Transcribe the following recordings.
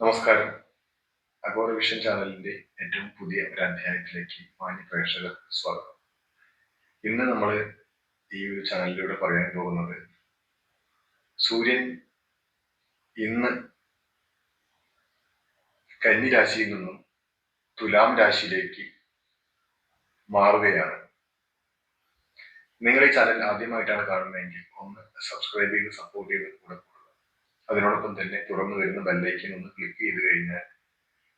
നമസ്കാരം. Agora vision ചാനലിന്റെ ഏറ്റവും പുതിയ ഒരു അധ്യായത്തിലേക്ക് മാന്യ പ്രേക്ഷകർ സ്വാഗതം. ഇന്ന് നമ്മൾ ഈ ഒരു ചാനലിലൂടെ പറയാൻ പോകുന്നത് സൂര്യൻ ഇന്ന് കന്നി രാശിയിൽ നിന്നും തുലാം രാശിയിലേക്ക് മാറുകയാണ്. നിങ്ങൾ ഈ ചാനൽ ആദ്യമായിട്ടാണ് കാണുന്നതെങ്കിൽ ഒന്ന് സബ്സ്ക്രൈബ് ചെയ്ത് സപ്പോർട്ട് ചെയ്ത് കൂടെ അതിനോടൊപ്പം തന്നെ തുറന്നു വരുന്ന ബെല്ലൈക്കൻ ഒന്ന് ക്ലിക്ക് ചെയ്ത് കഴിഞ്ഞാൽ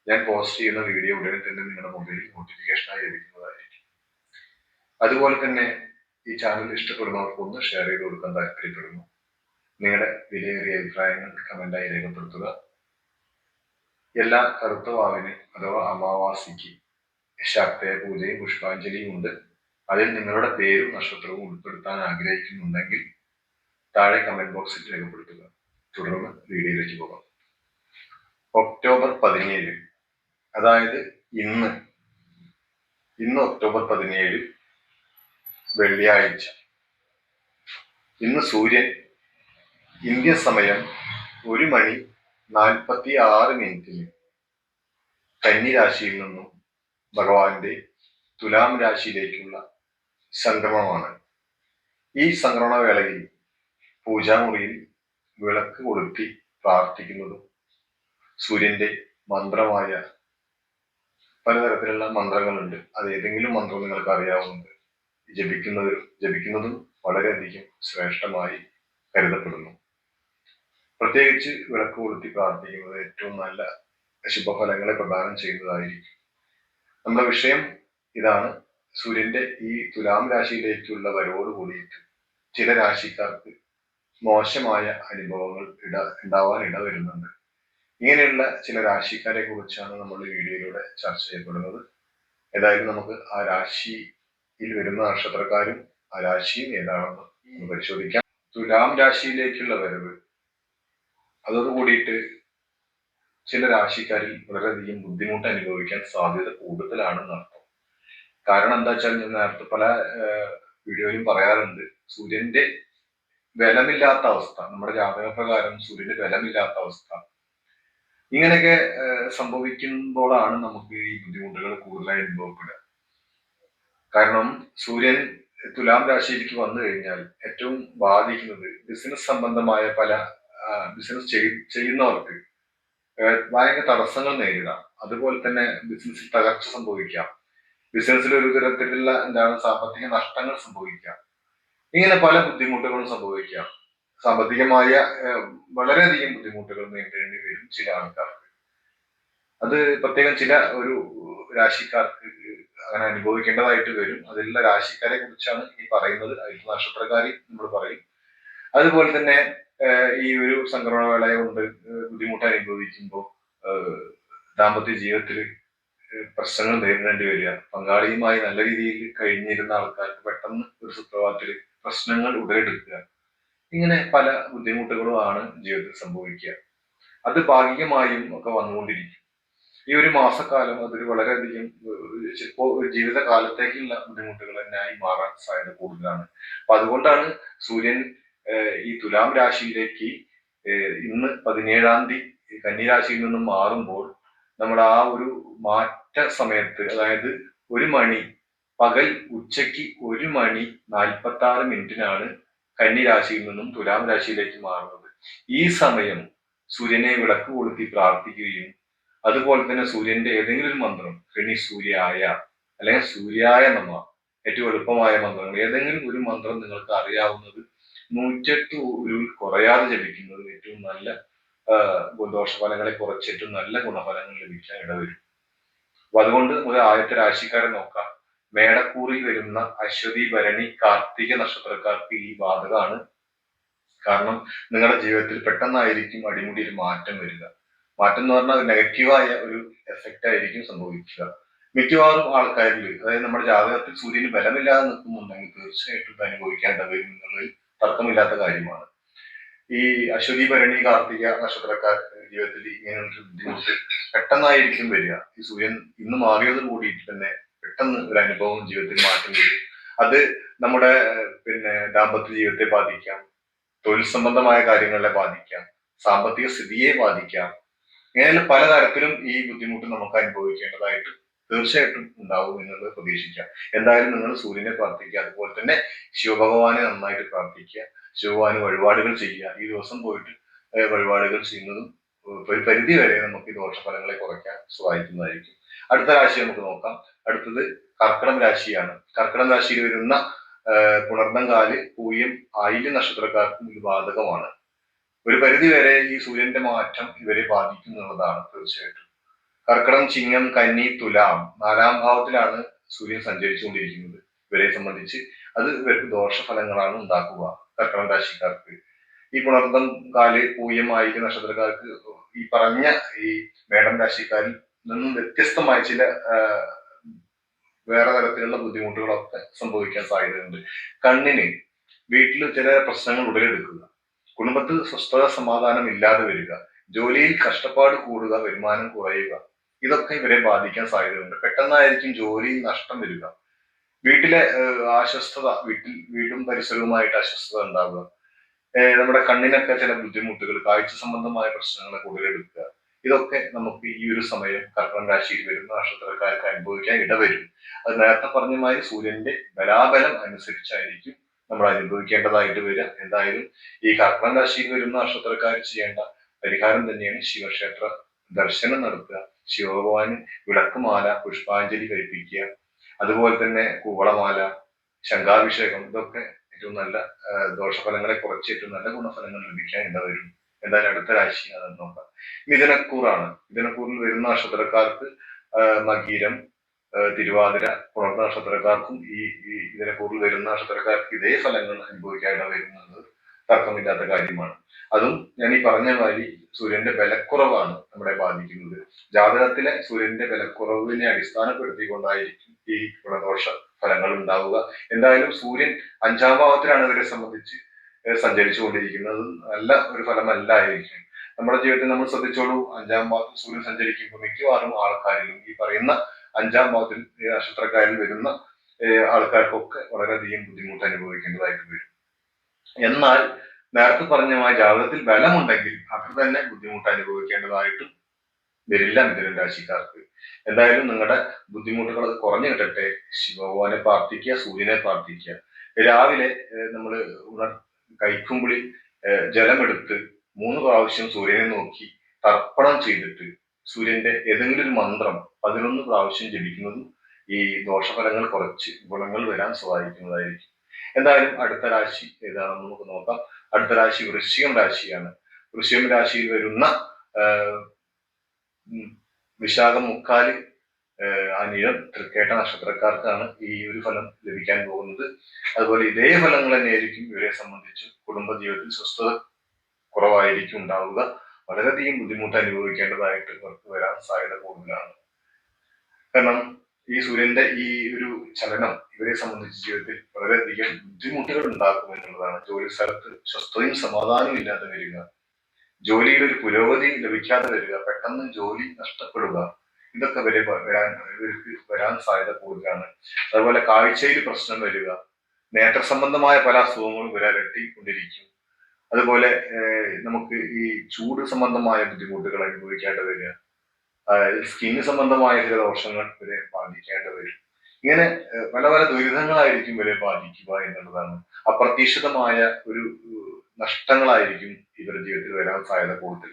ഞാൻ പോസ്റ്റ് ചെയ്യുന്ന വീഡിയോ ഉടനെ തന്നെ നിങ്ങളുടെ മൊബൈലിൽ നോട്ടിഫിക്കേഷനായി ലഭിക്കുന്നതായിരിക്കും. അതുപോലെ തന്നെ ഈ ചാനൽ ഇഷ്ടപ്പെടുന്നവർക്ക് ഒന്ന് ഷെയർ ചെയ്ത് കൊടുക്കാൻ താല്പര്യപ്പെടുന്നു. നിങ്ങളുടെ വിലയേറിയ അഭിപ്രായങ്ങൾ കമന്റായി രേഖപ്പെടുത്തുക. എല്ലാ കറുത്തവാവിന് അഥവാ അമാവാസിക്ക് ശക്തയ പൂജയും പുഷ്പാഞ്ജലിയും ഉണ്ട്. അതിൽ നിങ്ങളുടെ പേരും നക്ഷത്രവും ഉൾപ്പെടുത്താൻ ആഗ്രഹിക്കുന്നുണ്ടെങ്കിൽ താഴെ കമന്റ് ബോക്സിൽ രേഖപ്പെടുത്തുക. തുടർന്ന് വീഡിയോയിലേക്ക് പോകാം. ഒക്ടോബർ പതിനേഴ് അതായത് ഇന്ന്. ഇന്ന് ഒക്ടോബർ പതിനേഴ് വെള്ളിയാഴ്ച. ഇന്ന് സൂര്യൻ ഇന്ത്യ സമയം ഒരു മണി നാൽപ്പത്തി ആറ് മിനിറ്റിന്. കന്നി രാശിയിൽ നിന്നും ഭഗവാന്റെ തുലാം രാശിയിലേക്കുള്ള സംക്രമണമാണ്. ഈ സംക്രമണ വേളയിൽ പൂജാമുറിയിൽ വിളക്ക് കൊളുത്തി പ്രാർത്ഥിക്കുന്നതും സൂര്യന്റെ മന്ത്രമായ പലതരത്തിലുള്ള മന്ത്രങ്ങളുണ്ട്. അത് ഏതെങ്കിലും മന്ത്രം നിങ്ങൾക്ക് അറിയാവുന്നത് ജപിക്കുന്നതും ജപിക്കുന്നതും വളരെയധികം ശ്രേഷ്ഠമായി കരുതപ്പെടുന്നു. പ്രത്യേകിച്ച് വിളക്ക് കൊളുത്തി പ്രാർത്ഥിക്കുന്നത് ഏറ്റവും നല്ല ശുഭഫലങ്ങളെ പ്രദാനം ചെയ്യുന്നതായിരിക്കും. നമ്മുടെ വിഷയം ഇതാണ്. സൂര്യന്റെ ഈ തുലാം രാശിയിലേക്കുള്ള വരവോട് കൂടിയിട്ട് ചില രാശിക്കാർക്ക് മോശമായ അനുഭവങ്ങൾ ഇട ഉണ്ടാവാൻ ഇടവരുന്നുണ്ട്. ഇങ്ങനെയുള്ള ചില രാശിക്കാരെ കുറിച്ചാണ് നമ്മൾ ഈ വീഡിയോയിലൂടെ ചർച്ച ചെയ്യപ്പെടുന്നത്. ഏതായാലും നമുക്ക് ആ രാശിയിൽ വരുന്ന നക്ഷത്രക്കാരും ആ രാശിയും ഏതാണെന്ന് പരിശോധിക്കാം. തുലാം രാശിയിലേക്കുള്ള വരവ്. അതോട് കൂടിയിട്ട് ചില രാശിക്കാരിൽ വളരെയധികം ബുദ്ധിമുട്ട് അനുഭവിക്കാൻ സാധ്യത കൂടുതലാണെന്ന് അർത്ഥം. കാരണം എന്താ വെച്ചാൽ ഞാൻ നേരത്തെ പല വീഡിയോയിലും പറയാറുണ്ട്. സൂര്യന്റെ ബലമില്ലാത്ത അവസ്ഥ. നമ്മുടെ ജാതക പ്രകാരം സൂര്യന് ബലമില്ലാത്ത അവസ്ഥ. ഇങ്ങനെയൊക്കെ സംഭവിക്കുമ്പോഴാണ് നമുക്ക് ഈ ബുദ്ധിമുട്ടുകൾ കൂടുതലായി അനുഭവപ്പെടുക. കാരണം സൂര്യൻ തുലാം രാശിയിലേക്ക് വന്നു കഴിഞ്ഞാൽ ഏറ്റവും ബാധിക്കുന്നത് ബിസിനസ് സംബന്ധമായ പല ബിസിനസ് ചെയ്യുന്നവർക്ക് ഭയങ്കര തടസ്സങ്ങൾ നേരിടാം. അതുപോലെ തന്നെ ബിസിനസ്സിൽ തകർച്ച സംഭവിക്കാം. ബിസിനസ്സിൽ ഒരു തരത്തിലുള്ള എന്താണ് സാമ്പത്തിക നഷ്ടങ്ങൾ സംഭവിക്കാം. ഇങ്ങനെ പല ബുദ്ധിമുട്ടുകളും സംഭവിക്കാം. സാമ്പത്തികമായ വളരെയധികം ബുദ്ധിമുട്ടുകൾ നേരിടേണ്ടി വരും ചില ആൾക്കാർക്ക്. അത് പ്രത്യേകം ചില ഒരു രാശിക്കാർക്ക് അങ്ങനെ അനുഭവിക്കേണ്ടതായിട്ട് വരും. അതിലുള്ള രാശിക്കാരെ കുറിച്ചാണ് ഈ പറയുന്നത്. അതിൽ നമ്മൾ പറയും. അതുപോലെ തന്നെ ഈ ഒരു സംക്രമണ വേള കൊണ്ട് ബുദ്ധിമുട്ട് അനുഭവിക്കുമ്പോൾ ദാമ്പത്യ ജീവിതത്തിൽ പ്രശ്നങ്ങൾ നേരിടേണ്ടി വരിക. പങ്കാളിയുമായി നല്ല രീതിയിൽ കഴിഞ്ഞിരുന്ന ആൾക്കാർക്ക് പെട്ടെന്ന് ഒരു സുപ്രഭാതത്തിൽ പ്രശ്നങ്ങൾ ഉടലെടുക്കുക. ഇങ്ങനെ പല ബുദ്ധിമുട്ടുകളുമാണ് ജീവിതത്തിൽ സംഭവിക്കുക. അത് ഭാഗികമായും ഒക്കെ വന്നുകൊണ്ടിരിക്കും. ഈ ഒരു മാസക്കാലം അതൊരു വളരെയധികം ചിലപ്പോൾ ജീവിതകാലത്തേക്കുള്ള ബുദ്ധിമുട്ടുകൾ തന്നെയായി മാറാൻ സാധ്യത കൂടുതലാണ്. അപ്പൊ അതുകൊണ്ടാണ് സൂര്യൻ ഈ തുലാം രാശിയിലേക്ക് ഇന്ന് പതിനേഴാം തീയതി കന്നിരാശിയിൽ നിന്നും മാറുമ്പോൾ നമ്മൾ ആ ഒരു മാറ്റ സമയത്ത് അതായത് ഒരു മണി പകൽ ഉച്ചയ്ക്ക് ഒരു മണി നാൽപ്പത്തി ആറ് മിനിറ്റിനാണ് കന്നി രാശിയിൽ നിന്നും തുലാം രാശിയിലേക്ക് മാറുന്നത്. ഈ സമയം സൂര്യനെ വിളക്ക് കൊളുത്തി പ്രാർത്ഥിക്കുകയും അതുപോലെ തന്നെ സൂര്യന്റെ ഏതെങ്കിലും ഒരു മന്ത്രം കെണി സൂര്യായ അല്ലെങ്കിൽ സൂര്യായ നമ്മ ഏറ്റവും എളുപ്പമായ മന്ത്രങ്ങൾ ഏതെങ്കിലും ഒരു മന്ത്രം നിങ്ങൾക്ക് അറിയാവുന്നത് നൂറ്റെട്ട് ഉരുൾ കുറയാതെ ജപിക്കുന്നത് ഏറ്റവും നല്ല ദോഷഫലങ്ങളെ കുറച്ച് ഏറ്റവും നല്ല ഗുണഫലങ്ങൾ ലഭിക്കാൻ ഇടവരും. അപ്പൊ അതുകൊണ്ട് ഒരു ആദ്യത്തെ രാശിക്കാരെ നോക്കാം. മേടക്കൂറിൽ വരുന്ന അശ്വതി ഭരണി കാർത്തിക നക്ഷത്രക്കാർക്ക് ഈ ബാധകമാണ് കാരണം നിങ്ങളുടെ ജീവിതത്തിൽ പെട്ടെന്നായിരിക്കും അടിമുടി ഒരു മാറ്റം വരിക. മാറ്റം എന്ന് പറഞ്ഞാൽ നെഗറ്റീവായ ഒരു എഫക്റ്റ് ആയിരിക്കും സംഭവിക്കുക. മിക്കവാറും ആൾക്കാരിൽ അതായത് നമ്മുടെ ജാതകത്തിൽ സൂര്യന് ബലമില്ലാതെ നിൽക്കുന്നുണ്ടെങ്കിൽ തീർച്ചയായിട്ടും ഇത് അനുഭവിക്കേണ്ട എന്നുള്ളതിൽ തർക്കമില്ലാത്ത കാര്യമാണ്. ഈ അശ്വതി ഭരണി കാർത്തിക നക്ഷത്രക്കാർ ജീവിതത്തിൽ ഇങ്ങനെയുള്ള ബുദ്ധിമുട്ട് പെട്ടെന്നായിരിക്കും വരിക. ഈ സൂര്യൻ ഇന്ന് മാറിയത് കൂടിയിട്ട് തന്നെ പെട്ടെന്ന് ഒരു അനുഭവം ജീവിതത്തിൽ മാറ്റം വരും. അത് നമ്മുടെ പിന്നെ ദാമ്പത്യ ജീവിതത്തെ ബാധിക്കാം. തൊഴിൽ സംബന്ധമായ കാര്യങ്ങളെ ബാധിക്കാം. സാമ്പത്തിക സ്ഥിതിയെ ബാധിക്കാം. ഇങ്ങനെ പലതരത്തിലും ഈ ബുദ്ധിമുട്ട് നമുക്ക് അനുഭവിക്കേണ്ടതായിട്ട് തീർച്ചയായിട്ടും ഉണ്ടാവും എന്നുള്ളത് പ്രതീക്ഷിക്കാം. എന്തായാലും നിങ്ങൾ സൂര്യനെ പ്രാർത്ഥിക്കുക. അതുപോലെ തന്നെ ശിവഭഗവാനെ നന്നായിട്ട് പ്രാർത്ഥിക്കുക. ശിവഭഗവാന് വഴിപാടുകൾ ചെയ്യുക. ഈ ദിവസം പോയിട്ട് വഴിപാടുകൾ ചെയ്യുന്നതും ഒരു പരിധി വരെ നമുക്ക് ഈ ദോഷഫലങ്ങളെ കുറയ്ക്കാൻ സഹായിക്കുന്നതായിരിക്കും. അടുത്ത രാശി നമുക്ക് നോക്കാം. അടുത്തത് കർക്കിടം രാശിയാണ്. കർക്കിടം രാശിയിൽ വരുന്ന പുണർന്നങ്കാൽ പൂയം ആയില്യം നക്ഷത്രക്കാർക്കും ഇത് ബാധകമാണ്. ഒരു പരിധി വരെ ഈ സൂര്യന്റെ മാറ്റം ഇവരെ ബാധിക്കും എന്നുള്ളതാണ് തീർച്ചയായിട്ടും. കർക്കിടം ചിങ്ങം കന്നി തുലാം നാലാം ഭാവത്തിലാണ് സൂര്യൻ സഞ്ചരിച്ചുകൊണ്ടിരിക്കുന്നത് ഇവരെ സംബന്ധിച്ച്. അത് ഇവർക്ക് ദോഷഫലങ്ങളാണ് ഉണ്ടാക്കുക കർക്കിടം രാശിക്കാർക്ക്. ഈ പുണർന്നം കാൽ പൂയം ആയില്യം നക്ഷത്രക്കാർക്ക് ഈ പറഞ്ഞ ഈ മേടം രാശിക്കാരിൽ നിന്നും വ്യത്യസ്തമായ ചില വേറെ തരത്തിലുള്ള ബുദ്ധിമുട്ടുകളൊക്കെ സംഭവിക്കാൻ സാധ്യതയുണ്ട്. കണ്ണിന് വീട്ടിൽ ചില പ്രശ്നങ്ങൾ ഉടലെടുക്കുക. കുടുംബത്തിൽ സ്വസ്ഥത സമാധാനം ഇല്ലാതെ വരിക. ജോലിയിൽ കഷ്ടപ്പാട് കൂടുക വരുമാനം കുറയുക. ഇതൊക്കെ ഇവരെ ബാധിക്കാൻ സാധ്യതയുണ്ട്. പെട്ടെന്നായിരിക്കും ജോലിയിൽ നഷ്ടം വരിക. വീട്ടിലെ അസ്വസ്ഥത വീട്ടിൽ വീടും പരിസരവുമായിട്ട് അസ്വസ്ഥത ഉണ്ടാവുക. നമ്മുടെ കണ്ണിനൊക്കെ ചില ബുദ്ധിമുട്ടുകൾ കാഴ്ച സംബന്ധമായ പ്രശ്നങ്ങളൊക്കെ ഉടലെടുക്കുക. ഇതൊക്കെ നമുക്ക് ഈ ഒരു സമയം കർക്കടം രാശിയിൽ വരുന്ന നക്ഷത്രക്കാർക്ക് അനുഭവിക്കാൻ ഇടവരും. അത് നേരത്തെ പറഞ്ഞ മാതിരി സൂര്യന്റെ ബലാബലം അനുസരിച്ചായിരിക്കും നമ്മൾ അനുഭവിക്കേണ്ടതായിട്ട് വരിക. എന്തായാലും ഈ കർക്കടം രാശിയിൽ വരുന്ന നക്ഷത്രക്കാർ ചെയ്യേണ്ട പരിഹാരം തന്നെയാണ് ശിവക്ഷേത്ര ദർശനം നടത്തുക. ശിവഭഗവാന് വിളക്കുമാല പുഷ്പാഞ്ജലി കഴിപ്പിക്കുക. അതുപോലെ തന്നെ കൂവളമാല ശംഖാഭിഷേകം ഇതൊക്കെ ഏറ്റവും നല്ല ദോഷഫലങ്ങളെ കുറച്ച് ഏറ്റവും നല്ല ഗുണഫലങ്ങൾ ലഭിക്കാൻ ഇടവരും. എന്തായാലും അടുത്ത രാശി അതെന്ന് നോക്കാം മിഥുനക്കൂറാണ്. മിഥുനക്കൂറിൽ വരുന്ന നക്ഷത്രക്കാർക്ക് മകീരം തിരുവാതിര പുണർന്ന നക്ഷത്രക്കാർക്കും ഈ ഇതിനെക്കൂറിൽ വരുന്ന നക്ഷത്രക്കാർക്ക് ഇതേ ഫലങ്ങൾ അനുഭവിക്കാനാണ് വരുന്നത്. തർക്കമില്ലാത്ത കാര്യമാണ്. അതും ഞാൻ ഈ പറഞ്ഞ മാതിരി സൂര്യന്റെ ബലക്കുറവാണ് നമ്മളെ ബാധിക്കുന്നത്. ജാതകത്തിലെ സൂര്യന്റെ ബലക്കുറവിനെ അടിസ്ഥാനപ്പെടുത്തിക്കൊണ്ടായിരിക്കും ഈ ഗുണദോഷ ഫലങ്ങൾ ഉണ്ടാവുക. എന്തായാലും സൂര്യൻ അഞ്ചാം ഭാവത്തിലാണ് ഇവരെ സംബന്ധിച്ച് ഏഹ് സഞ്ചരിച്ചുകൊണ്ടിരിക്കുന്നത് നല്ല ഒരു ഫലമല്ലായിരിക്കും നമ്മുടെ ജീവിതത്തിൽ നമ്മൾ ശ്രദ്ധിച്ചോളൂ അഞ്ചാം ഭാഗത്ത് സൂര്യൻ സഞ്ചരിക്കുമ്പോൾ മിക്കവാറും ആൾക്കാരിലും ഈ പറയുന്ന അഞ്ചാം ഭാഗത്തിൽ നക്ഷത്രക്കാരിൽ വരുന്ന ആൾക്കാർക്കൊക്കെ വളരെയധികം ബുദ്ധിമുട്ട് അനുഭവിക്കേണ്ടതായിട്ട് വരും. എന്നാൽ നേരത്തെ പറഞ്ഞ ആ ജാതകത്തിൽ ബലമുണ്ടെങ്കിൽ അവർ തന്നെ ബുദ്ധിമുട്ട് അനുഭവിക്കേണ്ടതായിട്ടും വരില്ല മിഥുനൻ രാശിക്കാർക്ക്. എന്തായാലും നിങ്ങളുടെ ബുദ്ധിമുട്ടുകൾ കുറഞ്ഞു കിട്ടട്ടെ. ശിവഭഗവാനെ പ്രാർത്ഥിക്കുക സൂര്യനെ പ്രാർത്ഥിക്കുക. രാവിലെ നമ്മൾ ഉണർ കഴിക്കുമ്പോൾ ജലമെടുത്ത് മൂന്ന് പ്രാവശ്യം സൂര്യനെ നോക്കി തർപ്പണം ചെയ്തിട്ട് സൂര്യന്റെ ഏതെങ്കിലും ഒരു മന്ത്രം പതിനൊന്ന് പ്രാവശ്യം ജപിക്കുന്നതും ഈ ദോഷഫലങ്ങൾ കുറച്ച് ഗുണങ്ങൾ വരാൻ സഹായിക്കുന്നതായിരിക്കും. എന്തായാലും അടുത്ത രാശി ഏതാണെന്ന് നമുക്ക് നോക്കാം. അടുത്ത രാശി വൃശ്ചികം രാശിയാണ്. വൃശ്ചികം രാശിയിൽ വരുന്ന വിശാഖം മുക്കാൽ അനിഴം തൃക്കേട്ട നക്ഷത്രക്കാർക്കാണ് ഈ ഒരു ഫലം ലഭിക്കാൻ പോകുന്നത്. അതുപോലെ ഇതേ ഫലങ്ങൾ തന്നെയായിരിക്കും ഇവരെ സംബന്ധിച്ച് കുടുംബജീവിതത്തിൽ സ്വസ്ഥത കുറവായിരിക്കും ഉണ്ടാവുക. വളരെയധികം ബുദ്ധിമുട്ട് അനുഭവിക്കേണ്ടതായിട്ട് ഇവർക്ക് വരാൻ സാധ്യത കൂടുതലാണ്. കാരണം ഈ സൂര്യന്റെ ഈ ഒരു ചലനം ഇവരെ സംബന്ധിച്ച് ജീവിതത്തിൽ വളരെയധികം ബുദ്ധിമുട്ടുകൾ ഉണ്ടാക്കും എന്നുള്ളതാണ്. ജോലി സ്ഥലത്ത് സ്വസ്ഥതയും സമാധാനവും ഇല്ലാതെ വരിക. ജോലിയിൽ ഒരു പുരോഗതി ലഭിക്കാതെ വരിക. പെട്ടെന്ന് ജോലി നഷ്ടപ്പെടുക. ഇതൊക്കെ വരെ വരാൻ ഇവർക്ക് വരാൻ സാധ്യത കൂടുതലാണ്. അതുപോലെ കാഴ്ചയിൽ പ്രശ്നം വരിക നേത്ര സംബന്ധമായ പല അസുഖങ്ങളും ഇവരെ അലട്ടിക്കൊണ്ടിരിക്കും അതുപോലെ നമുക്ക് ഈ ചൂട് സംബന്ധമായ ബുദ്ധിമുട്ടുകൾ അനുഭവിക്കേണ്ടി വരിക സ്കിന്ന് സംബന്ധമായ ചില ദോഷങ്ങൾ ഇവരെ ബാധിക്കേണ്ടി വരും. ഇങ്ങനെ പല പല ദുരിതങ്ങളായിരിക്കും ഇവരെ ബാധിക്കുക എന്നുള്ളതാണ്. അപ്രതീക്ഷിതമായ ഒരു നഷ്ടങ്ങളായിരിക്കും ഇവരുടെ ജീവിതത്തിൽ വരാൻ സാധ്യത കൂടുതൽ.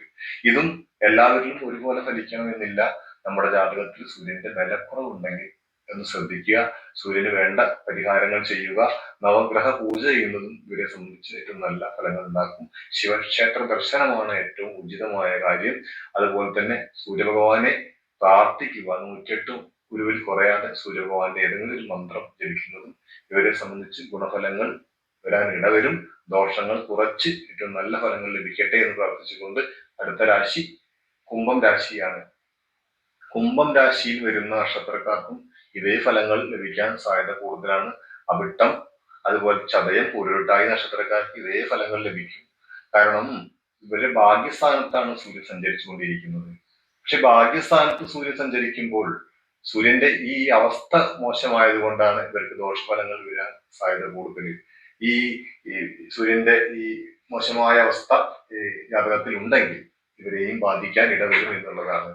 ഇതും എല്ലാവരിലും ഒരുപോലെ ഫലിക്കണമെന്നില്ല. നമ്മുടെ ജാതകത്തിൽ സൂര്യന്റെ ബലക്കുറവുണ്ടെങ്കിൽ എന്ന് ശ്രദ്ധിക്കുക. സൂര്യന് വേണ്ട പരിഹാരങ്ങൾ ചെയ്യുക. നവഗ്രഹ പൂജ ചെയ്യുന്നതും ഇവരെ സംബന്ധിച്ച് ഏറ്റവും നല്ല ഫലങ്ങൾ ഉണ്ടാക്കും. ശിവക്ഷേത്ര ദർശനമാണ് ഏറ്റവും ഉചിതമായ കാര്യം. അതുപോലെ തന്നെ സൂര്യഭഗവാനെ പ്രാർത്ഥിക്കുക. നൂറ്റെട്ടും ഗുരുവിൽ കുറയാതെ സൂര്യഭഗവാന്റെ ഏതെങ്കിലും ഒരു മന്ത്രം ജപിക്കുന്നതും ഇവരെ സംബന്ധിച്ച് ഗുണഫലങ്ങൾ വരാൻ ഇടവരും. ദോഷങ്ങൾ കുറച്ച് ഏറ്റവും നല്ല ഫലങ്ങൾ ലഭിക്കട്ടെ എന്ന് പ്രാർത്ഥിച്ചുകൊണ്ട് അടുത്ത രാശി കുംഭം രാശിയാണ്. കുംഭം രാശിയിൽ വരുന്ന നക്ഷത്രക്കാർക്കും ഇതേ ഫലങ്ങൾ ലഭിക്കാൻ സാധ്യത കൂടുതലാണ്. അവിട്ടം അതുപോലെ ചതയം പൂരുട്ടായി നക്ഷത്രക്കാർക്ക് ഇതേ ഫലങ്ങൾ ലഭിക്കും. കാരണം ഇവരുടെ ഭാഗ്യസ്ഥാനത്താണ് സൂര്യൻ സഞ്ചരിച്ചുകൊണ്ടിരിക്കുന്നത്. പക്ഷെ ഭാഗ്യസ്ഥാനത്ത് സൂര്യൻ സഞ്ചരിക്കുമ്പോൾ സൂര്യന്റെ ഈ അവസ്ഥ മോശമായതുകൊണ്ടാണ് ഇവർക്ക് ദോഷഫലങ്ങൾ വരാൻ സാധ്യത കൂടുതൽ. ഈ സൂര്യന്റെ ഈ മോശമായ അവസ്ഥ ജാതകത്തിൽ ഉണ്ടെങ്കിൽ ഇവരെയും ബാധിക്കാൻ ഇടവരും എന്നുള്ളതാണ്.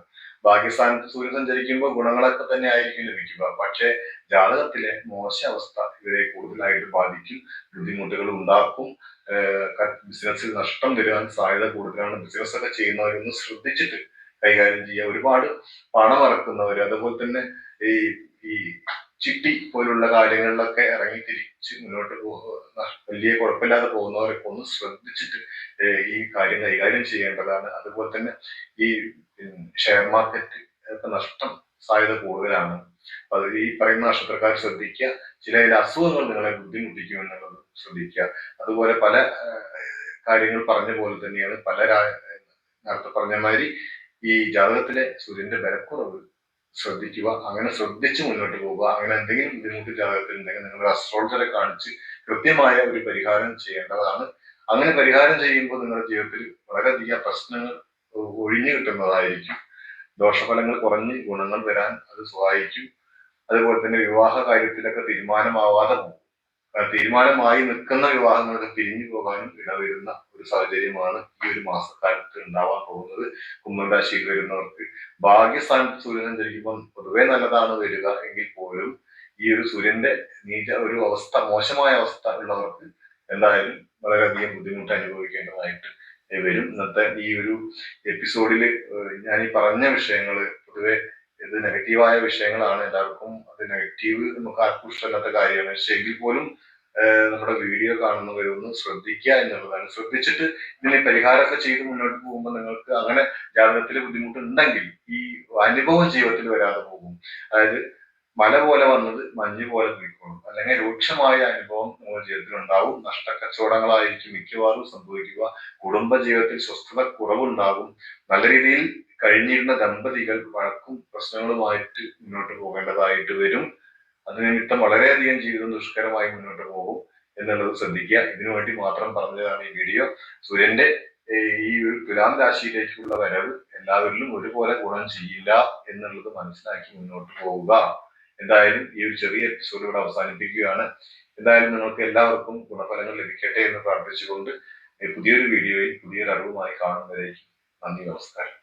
ഭാഗ്യസ്ഥാനത്ത് സൂര്യൻ സഞ്ചരിക്കുമ്പോൾ ഗുണങ്ങളൊക്കെ തന്നെ ആയിരിക്കും ലഭിക്കുക. പക്ഷേ ജാതകത്തിലെ മോശ അവസ്ഥ ഇവരെ കൂടുതലായിട്ട് ബാധിക്കും. ബുദ്ധിമുട്ടുകൾ ഉണ്ടാക്കും. ബിസിനസ്സിൽ നഷ്ടം വരാൻ സാധ്യത കൂടുതലാണ്. ബിസിനസ് ഒക്കെ ചെയ്യുന്നവരൊന്ന് ശ്രദ്ധിച്ചിട്ട് കൈകാര്യം ചെയ്യുക. ഒരുപാട് പണം ഇറക്കുന്നവർ അതുപോലെ തന്നെ ഈ ഈ ചിട്ടി പോലുള്ള കാര്യങ്ങളിലൊക്കെ ഇറങ്ങി തിരിച്ച് മുന്നോട്ട് പോകുന്ന വലിയ കുഴപ്പമില്ലാതെ പോകുന്നവരൊക്കെ ഒന്ന് ശ്രദ്ധിച്ചിട്ട് ഈ കാര്യം കൈകാര്യം ചെയ്യേണ്ടതാണ്. അതുപോലെ തന്നെ ഈ ഷെയർ മാർക്കറ്റ് ഒക്കെ നഷ്ടം സാധ്യത കൂടുതലാണ്. അത് ഈ പറയുന്ന നക്ഷത്രക്കാർ ശ്രദ്ധിക്കുക. ചില ചില അസുഖങ്ങൾ നിങ്ങളെ ബുദ്ധിമുട്ടിക്കും എന്നുള്ളത് ശ്രദ്ധിക്കുക. അതുപോലെ പല കാര്യങ്ങൾ പറഞ്ഞ പോലെ തന്നെയാണ് പല നേരത്തെ പറഞ്ഞ മാതിരി ഈ ജാതകത്തിലെ സൂര്യന്റെ ബലക്കുറവ് ശ്രദ്ധിക്കുക അങ്ങനെ ശ്രദ്ധിച്ച് മുന്നോട്ട് പോവുക അങ്ങനെ എന്തെങ്കിലും ബുദ്ധിമുട്ട് ഉണ്ടെങ്കിൽ നിങ്ങൾ അസ്ട്രോളജറെ കാണിച്ച് കൃത്യമായ ഒരു പരിഹാരം ചെയ്യേണ്ടതാണ്. അങ്ങനെ പരിഹാരം ചെയ്യുമ്പോൾ നിങ്ങളുടെ ജീവിതത്തിൽ വളരെയധികം പ്രശ്നങ്ങൾ ഒഴിഞ്ഞു കിട്ടുന്നതായിരിക്കും. ദോഷഫലങ്ങൾ കുറഞ്ഞ് ഗുണങ്ങൾ വരാൻ അത് സഹായിക്കും. അതുപോലെ തന്നെ വിവാഹ കാര്യത്തിലൊക്കെ തീരുമാനമാവാതെ തീരുമാനമായി നിൽക്കുന്ന വിവാഹങ്ങളൊക്കെ പിരിഞ്ഞു പോകാനും ഇടവരുന്ന ഒരു സാഹചര്യമാണ് ഈ ഒരു മാസക്കാലത്ത് ഉണ്ടാവാൻ പോകുന്നത്. കുമ്മൻ രാശിയിൽ വരുന്നവർക്ക് ഭാഗ്യസ്ഥാനത്ത് സൂര്യൻ സഞ്ചരിക്കുമ്പോൾ പൊതുവെ നല്ലതാണ് വരിക എങ്കിൽ പോലും ഈ ഒരു സൂര്യന്റെ നീച ഒരു അവസ്ഥ മോശമായ അവസ്ഥ ഉള്ളവർക്ക് എന്തായാലും വളരെയധികം ബുദ്ധിമുട്ട് അനുഭവിക്കേണ്ടതായിട്ട് വരും. ഇന്നത്തെ ഈ ഒരു എപ്പിസോഡിൽ ഞാൻ ഈ പറഞ്ഞ വിഷയങ്ങൾ പൊതുവെ ഇത് നെഗറ്റീവായ വിഷയങ്ങളാണ്. എല്ലാവർക്കും അത് നെഗറ്റീവ് നമുക്ക് ആർക്കും ഇഷ്ടമല്ലാത്ത കാര്യമാണ്. പക്ഷെ എങ്കിൽ പോലും നമ്മുടെ വീഡിയോ കാണുന്നവരൊന്ന് ശ്രദ്ധിക്കുക എന്നുള്ളതാണ്. ശ്രദ്ധിച്ചിട്ട് ഇതിനെ പരിഹാരമൊക്കെ ചെയ്ത് മുന്നോട്ട് പോകുമ്പോൾ നിങ്ങൾക്ക് അങ്ങനെ ജാതകത്തിൽ ബുദ്ധിമുട്ടുണ്ടെങ്കിൽ ഈ അനുഭവം ജീവിതത്തിൽ വരാതെ പോകും. അതായത് മല പോലെ വന്നത് മഞ്ഞ് പോലെ നിൽക്കണം അല്ലെങ്കിൽ രൂക്ഷമായ അനുഭവം നമ്മുടെ ജീവിതത്തിൽ ഉണ്ടാവും. നഷ്ടക്കച്ചവടങ്ങളായിരിക്കും മിക്കവാറും സംഭവിക്കുക. കുടുംബ ജീവിതത്തിൽ സ്വസ്ഥത കുറവുണ്ടാകും. നല്ല രീതിയിൽ കഴിഞ്ഞിരുന്ന ദമ്പതികൾ വഴക്കും പ്രശ്നങ്ങളുമായിട്ട് മുന്നോട്ട് പോകേണ്ടതായിട്ട് വരും. അത് നിമിത്തം വളരെയധികം ജീവിതം ദുഷ്കരമായി മുന്നോട്ട് പോകും എന്നുള്ളത് ശ്രദ്ധിക്കുക. ഇതിനു വേണ്ടി മാത്രം പറഞ്ഞതാണ് ഈ വീഡിയോ. സൂര്യന്റെ ഈ ഒരു തുലാം രാശിയിലേക്കുള്ള വരവ് എല്ലാവരിലും ഒരുപോലെ ഗുണം ചെയ്യില്ല എന്നുള്ളത് മനസ്സിലാക്കി മുന്നോട്ട് പോവുക. എന്തായാലും ഈ ഒരു ചെറിയ എപ്പിസോഡ് ഇവിടെ അവസാനിപ്പിക്കുകയാണ്. എന്തായാലും നിങ്ങൾക്ക് എല്ലാവർക്കും ഗുണഫലങ്ങൾ ലഭിക്കട്ടെ എന്ന് പ്രാർത്ഥിച്ചുകൊണ്ട് പുതിയൊരു വീഡിയോയിൽ പുതിയൊരു അറിവുമായി കാണുന്നവരേക്ക് നന്ദി നമസ്കാരം.